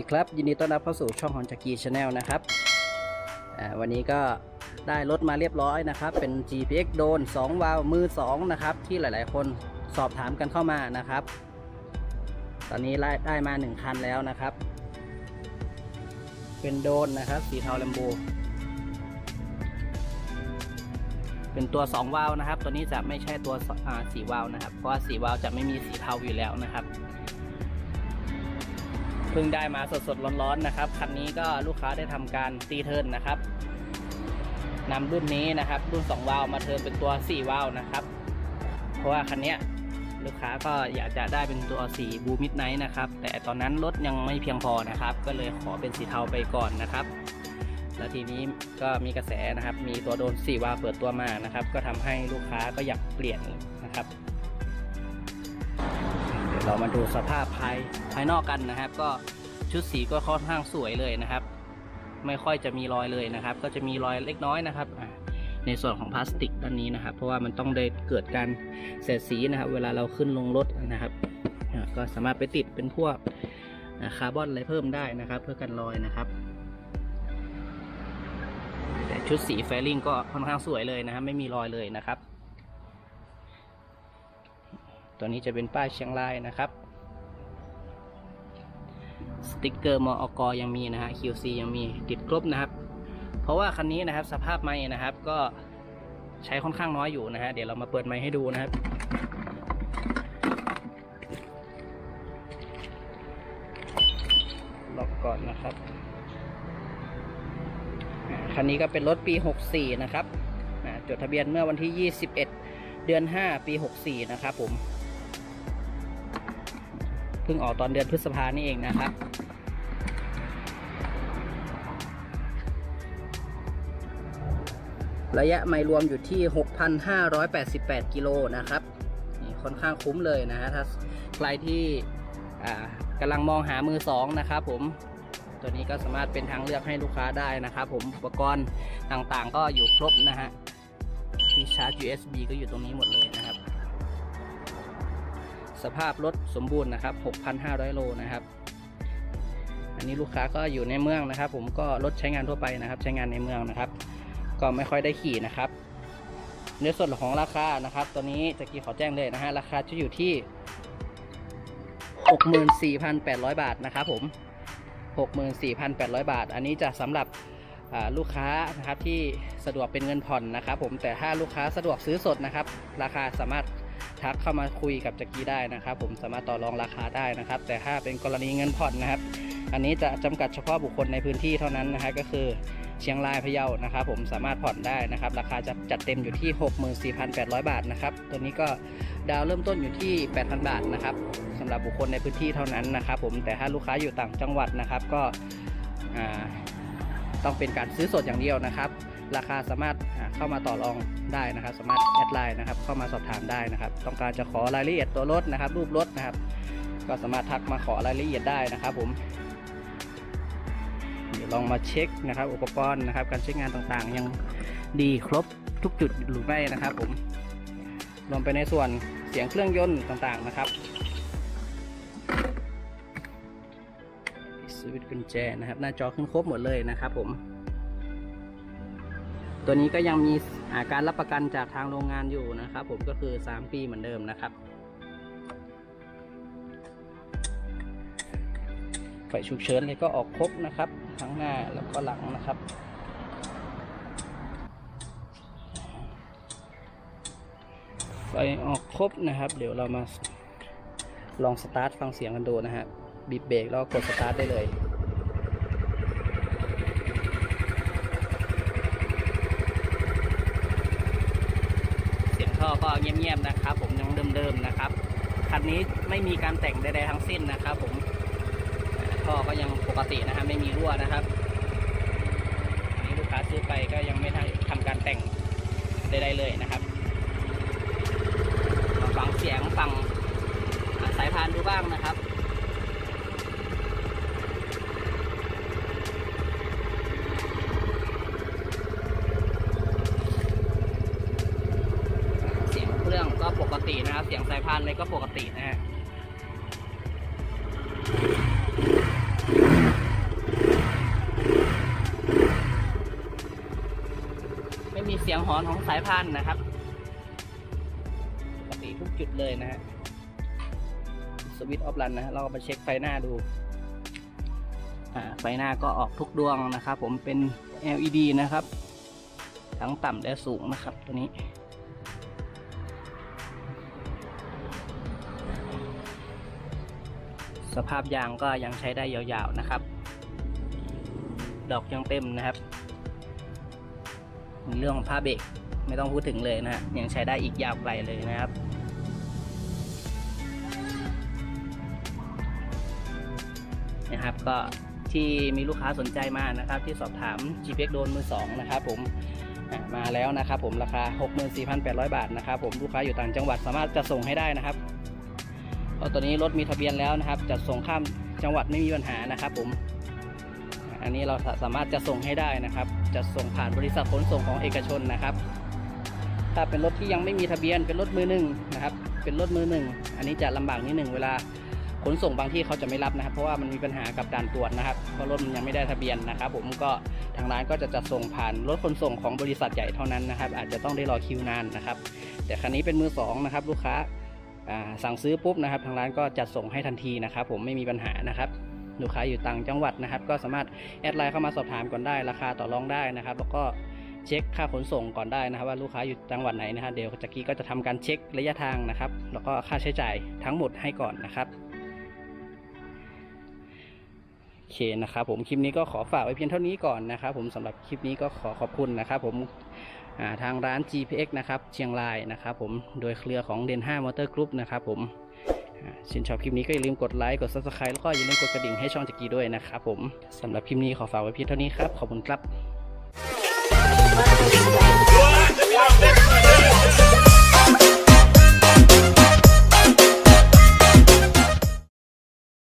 ดีครับ ยินดีต้อนรับเข้าสู่ช่องของจักรีชาแนลนะครับวันนี้ก็ได้รถมาเรียบร้อยนะครับ เป็น GPX โดน 2 วาล์วมือ 2 นะครับ ที่หลายๆ คนสอบถามกันเข้ามานะครับ ตอนนี้ได้มา 1 คันแล้วนะครับ เป็นโดนนะครับสีเทาแลมโบเป็นตัว 2 วาล์วนะครับ ตัวนี้จะไม่ใช่ตัวสีวาล์วนะครับ เพราะว่าสีวาล์วจะไม่มีสีเทาอยู่แล้วนะครับ เพิ่งได้มาสดๆร้อนๆนะครับคันนี้ก็ลูกค้าได้ทำการตีเทิร์นนะครับนำรุ่นนี้นะครับรุ่น 2 วาล์วมาเทิร์นเป็นตัว 4 วาล์วนะครับ เพราะว่าคันนี้ลูกค้าก็อยากจะได้เป็นตัวสีบูมิดไนท์นะครับ แต่ตอนนั้นรถยังไม่เพียงพอนะครับ ก็เลยขอเป็นสีเทาไปก่อนนะครับ แล้วทีนี้ก็มีกระแสนะครับ มีตัวโดน4วาล์วเปิดตัวมานะครับ ก็ทำให้ลูกค้าก็อยากเปลี่ยนนะครับ เรามาดูสภาพภายภายนอกกันนะครับ ก็ชุดสีก็ค่อนข้างสวยเลยนะครับ ไม่ค่อยจะมีรอยเลยนะครับ ก็จะมีรอยเล็กน้อยนะครับในส่วนของพลาสติกด้านนี้นะครับ เพราะว่ามันต้องได้เกิดการเสียดสีนะครับ เวลาเราขึ้นลงรถนะครับก็สามารถไปติดเป็นพวกอ่าคาร์บอนอะไรเพิ่มได้นะครับ เพื่อกันรอยนะครับ แต่ชุดสีแฟลิงก็ค่อนข้างสวยเลยนะครับ ไม่มีรอยเลยนะครับ ตัวนี้จะเป็นป้ายเชียงรายนะครับ สติกเกอร์มอกยังมีนะฮะ QC ยังมีติดครบนะครับ เพราะว่าคันนี้นะครับสภาพไม้นะครับ ก็ใช้ค่อนข้างน้อยอยู่นะฮะ เดี๋ยวเรามาเปิดไม้ให้ดูนะครับล็อกก่อนนะครับ คันนี้ก็เป็นรถปี 64 นะครับจดทะเบียนเมื่อวันที่ 21 เดือน 5 ปี 64 นะครับผม พิ่งออกตอนเดือนพฤษภานี่เองนะครับระยะไม่รวมอยู่ที่ 6,588 กิโลนะครับนี่ค่อนข้างคุ้มเลยนะฮะถ้าใครที่กำลังมองหามือสองนะครับผมตัวนี้ก็สามารถเป็นทางเลือกให้ลูกค้าได้นะครับผมอุปกรณ์ต่างๆก็อยู่ครบนะฮะที่ชาร์จ USB ก็อยู่ตรงนี้หมดเลยนะ สภาพรถสมบูรณ์นะครับ 6,500 โลนะครับ อันนี้ลูกค้าก็อยู่ในเมืองนะครับ ผมก็รถใช้งานทั่วไปนะครับ ใช้งานในเมืองนะครับ ก็ไม่ค่อยได้ขี่นะครับในส่วนของราคานะครับตัวนี้ตะกี้ขอแจ้งเลยนะฮะราคาจะอยู่ที่ 64,800 บาทนะครับผม 64,800 บาท อันนี้จะสำหรับลูกค้านะครับที่สะดวกเป็นเงินผ่อนนะครับ ผมแต่ถ้าลูกค้าสะดวกซื้อสดนะครับ ราคาสามารถ ทักเข้ามาคุยกับจักรีได้นะครับ ผมสามารถต่อรองราคาได้นะครับ แต่ถ้าเป็นกรณีเงินผ่อนนะครับ อันนี้จะจำกัดเฉพาะบุคคลในพื้นที่เท่านั้นนะฮะก็คือเชียงรายพะเยานะครับ ผมสามารถผ่อนได้นะครับ ราคาจะจัดเต็มอยู่ที่ 64,800 บาทนะครับ ตัวนี้ก็ดาวเริ่มต้นอยู่ที่ 8,000 บาทนะครับสำหรับบุคคลในพื้นที่เท่านั้นนะครับ ผมแต่ถ้าลูกค้าอยู่ต่างจังหวัดนะครับก็ต้องเป็นการซื้อสดอย่างเดียวนะครับ ราคาสามารถเข้ามาต่อรองได้นะครับ สามารถแอดไลน์นะครับเข้ามาสอบถามได้นะครับ ต้องการจะขอรายละเอียดตัวรถนะครับ รูปรถนะครับ ก็สามารถทักมาขอรายละเอียดได้นะครับ ผมเดี๋ยวลองมาเช็คนะครับ อุปกรณ์นะครับ การใช้งานต่างๆ ยังดีครบทุกจุดหรือไม่นะครับ ผมรวมไปในส่วนเสียงเครื่องยนต์ต่างๆนะครับสวิตช์กุญแจนะครับ หน้าจอขึ้นครบหมดเลยนะครับผม ตัวนี้ก็ยังมีาการรับประกันจากทางโรงงานอยู่นะครับ ผมก็คือ 3 ปีเหมือนเดิมนะครับ ไฟฉุกเฉินเลยก็ออกครบนะครับ ทั้งหน้าแล้วก็หลังนะครับไฟออกครบนะครับ เดี๋ยวเรามาลองสตาร์ทฟังเสียงกันดูนะฮะบีบเบรกแล้วกดสตาร์ทได้เลย เสียง ท่อก็เงียบๆนะครับ ผมยังเดิมๆนะครับคันนี้ไม่มีการแต่งใดๆทั้งสิ้นนะครับ ผมท่อก็ยังปกตินะครับไม่มีรั่วนะครับนี้ลูกค้าซื้อไปก็ยังไม่ได้ทำการแต่งใดๆเลยนะครับฟังเสียงฟังสายพานดูบ้างนะครับ ตินะครับ เสียงสายพานเลยก็ปกตินะฮะไม่มีเสียงหอนของสายพานนะครับ ปกติทุกจุดเลยนะฮะสวิตช์ออฟรันนะเรามาเช็คไฟหน้าดูไฟหน้าก็ออกทุกดวงนะครับ ผมเป็น LED นะครับ ทั้งต่ำและสูงนะครับตัวนี้ สภาพยางก็ยังใช้ได้ยาวๆนะครับ ดอกยังเต็มนะครับ เรื่องของผ้าเบรกไม่ต้องพูดถึงเลยนะฮะยังใช้ได้อีกยาวไกลเลยนะครับนะครับก็ที่มีลูกค้าสนใจมานะครับ ที่สอบถาม GPX โดนมือสองนะครับผมมาแล้วนะครับผมราคา 64,800 บาทนะครับผมลูกค้าอยู่ต่างจังหวัดสามารถจะส่งให้ได้นะครับ เพราะตัวนี้รถมีทะเบียนแล้วนะครับจะส่งข้ามจังหวัดไม่มีปัญหานะครับผม อันนี้เราสามารถจะส่งให้ได้นะครับ จะส่งผ่านบริษัทขนส่งของเอกชนนะครับ ถ้าเป็นรถที่ยังไม่มีทะเบียนเป็นรถมือหนึ่งนะครับ เป็นรถมือหนึ่งอันนี้จะลำบากนิดหนึ่งเวลาขนส่งบางที่เขาจะไม่รับนะครับ เพราะว่ามันมีปัญหากับด่านตรวจนะครับเพราะรถมันยังไม่ได้ทะเบียนนะครับ ผมก็ทางร้านก็จะจัดส่งผ่านรถขนส่งของบริษัทใหญ่เท่านั้นนะครับ อาจจะต้องได้รอคิวนานนะครับ แต่คันนี้เป็นมือสองนะครับลูกค้า สั่งซื้อปุ๊บนะครับทางร้านก็จัดส่งให้ทันทีนะครับ ผมไม่มีปัญหานะครับลูกค้าอยู่ต่างจังหวัดนะครับ ก็สามารถแอดไลน์เข้ามาสอบถามก่อนได้ ราคาต่อรองได้นะครับ แล้วก็เช็คค่าขนส่งก่อนได้นะครับ ว่าลูกค้าอยู่จังหวัดไหนนะครับเดี๋ยวจักรีก็จะทำการเช็คระยะทางนะครับ แล้วก็ค่าใช้จ่ายทั้งหมดให้ก่อนนะครับโอเคนะครับ ผมคลิปนี้ก็ขอฝากไว้เพียงเท่านี้ก่อนนะครับ ผมสำหรับคลิปนี้ก็ขอขอบคุณนะครับ ผม ทางร้าน GPX นะครับเชียงรายนะครับผมโดยเครือของ d e n 5 Motor Group นะครับผมชื่นชอบคลิปนี้ก็อย่าลืมกดไลค์กด Subscribe แล้วก็อย่าลืมกดกระดิ่งให้ช่องจักรีด้วยนะครับผมสำหรับคลิปนี้ขอฝากไว้เพียงเท่านี้ครับ ขอบคุณครับ